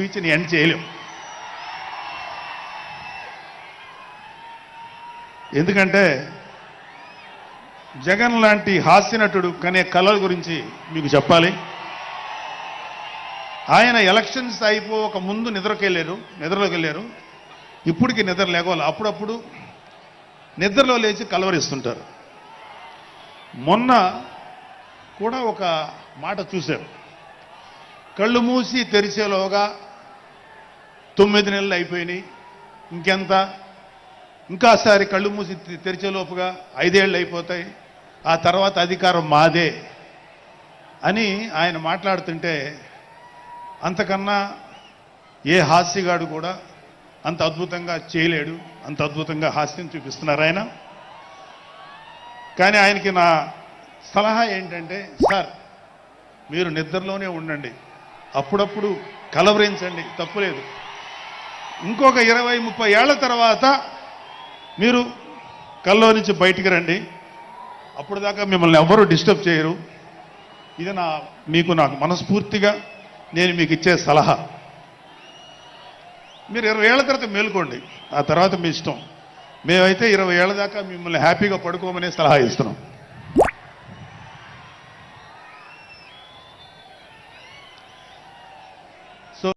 స్పీచ్ని end చేయలేం. ఎందుకంటే జగన్ లాంటి హాస్యనటుడు కనే కళల గురించి మీకు చెప్పాలి. ఆయన ఎలక్షన్స్ అయిపోక ముందు నిద్రకి వెళ్ళారు నిద్రలోకి వెళ్ళారు ఇప్పటికి నిద్ర లేకపోవాలి అప్పుడప్పుడు నిద్రలో లేచి కలవరిస్తుంటారు. మొన్న కూడా ఒక మాట చూశారు కళ్ళు మూసి తెరిచేలోగా తొమ్మిది నెలలు అయిపోయినాయి. ఇంకెంత? ఇంకాసారి కళ్ళు మూసి తెరిచేలోపుగా ఐదేళ్ళు అయిపోతాయి. ఆ తర్వాత అధికారం మాదే అని ఆయన మాట్లాడుతుంటే అంతకన్నా ఏ హాస్యగాడు కూడా అంత అద్భుతంగా చేయలేడు. అంత అద్భుతంగా హాస్యం చూపిస్తున్నారు ఆయన. కానీ ఆయనకి నా సలహా ఏంటంటే సార్ మీరు నిద్రలోనే ఉండండి. అప్పుడప్పుడు కలవరించండి. తప్పులేదు. ఇంకొక ఇరవై ముప్పై ఏళ్ళ తర్వాత మీరు కల్లో నుంచి బయటికి రండి. అప్పుడు దాకా మిమ్మల్ని ఎవరు డిస్టర్బ్ చేయరు. ఇది నా మీకు నాకు మనస్ఫూర్తిగా నేను మీకు ఇచ్చే సలహా. మీరు ఇరవై ఏళ్ళ తర్వాత మేలుకోండి. ఆ తర్వాత మీ ఇష్టం. మేమైతే ఇరవై ఏళ్ళ దాకా మిమ్మల్ని హ్యాపీగా పడుకోమనే సలహా ఇస్తున్నాం.